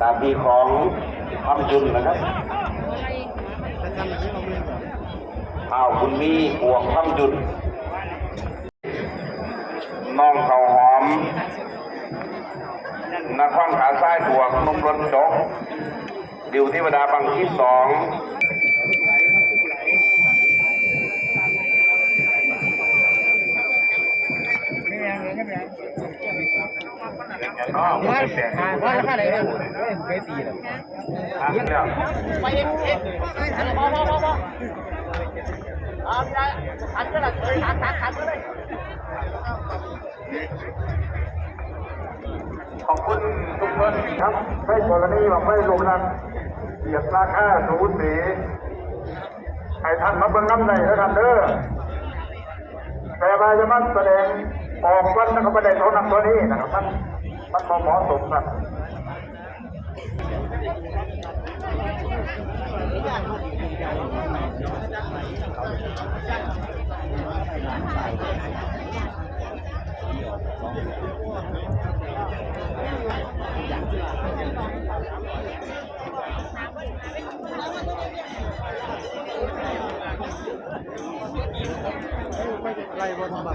ตามที่ของคำจุนนะครับข้าวคุณมีบวกคำจุนน้องเขาวหอมนักฟังขาซ้ายบวกนมรนดกดิวเทวดาบังที่สอง ว่าว่าค่าไหนบ้างเคยตีหรอเนี่ยไปเอ็นเอ็นพอพอพอพอเอาไม่ได้ขันก็ได้ขันขันขันก็ได้ขอบคุณทุกคนครับไม่กรณีว่าไม่ลงนั้นเหยียบราคาสูญสีให้ท่านมาเบิ่งน้ำในแล้วกันเด้อแต่ว่าจะมันแสดงออกวันนะครับประเด็นเท่านั้นตัวนี้นะครับมัน มันบ่เหมาะสมนะ ไล่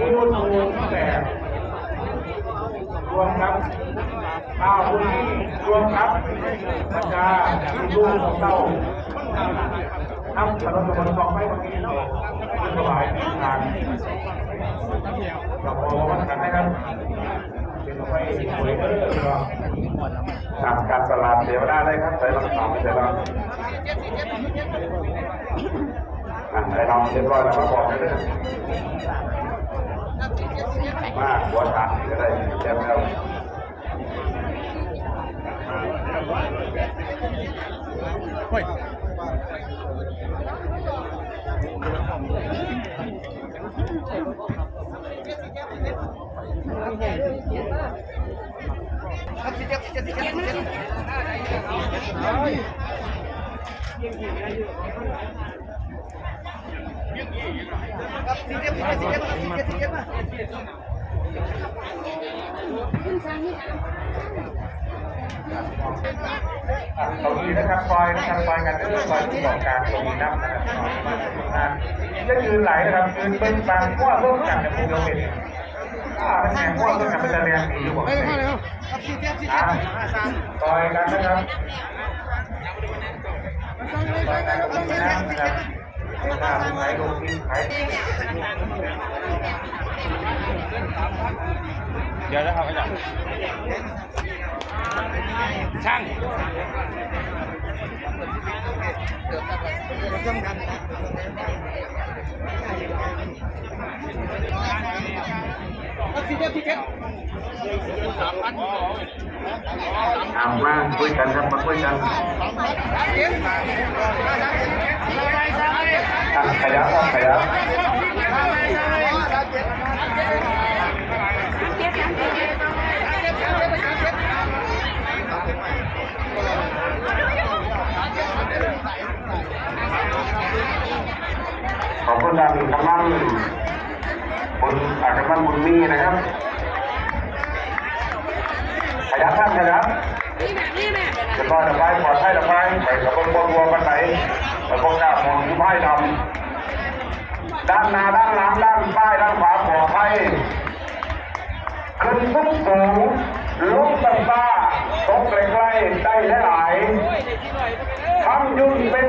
อลทำหนึ่งรวมครับข้าวคุรีรวมครับบรรดาลูกของเราทำถนนสมบัติไม่ตรงนี้สบายทางเราพอวันกันนะครับเป็นไปสวยเออ ก็ตามการตลาดเดี๋ยวได้เลยครับใส่ลำสองใส่ลำอะใส่ลำเรียบร้อยแล้วก็บอกได้เลยมากหัวขาดก็ได้แล้แล้วครับสิเจ็บรับสิเจ็บ ตรงนี้นะครับปล่อยนะครับปล่อยกันเรื่อยปล่อยที่บอกการตรงนี้นับนะครับมาถึงนะจะยืนไหลนะครับยืนเป็นบางขั้วร่วมกันในภูเก็ตถ้าเป็น แข่งขั้วร่วมกันมันจะเรียนดีอยู่บอกเลยครับสิเจ็บสิเจ็บสามปล่อยกันนะครับปล่อยกันตรงนี้นะครับหน้าไหลลงที่ไหลเดี๋ยวนะครับอาจารย์ช่างครับสิเจ็บสิเจ็บ เอามาคุยกันครับมาคุยกันขยับขยับขอบคุณดังกำลัง บุญอากำลังบุญมีนะครับขยับท่านขยับจะปล่อยระบายปลอดภัยระบายไปกับคนบวัวกันไหนแต่พวกกล้าหมองที่ไพ่ดำด้านหน้าด้านหลังด้านซ้ายด้านขวาปลอดภัยขึ้นทุกสูงฟ้าตกใกล้ๆได้หลายๆคำยุ่นเป็น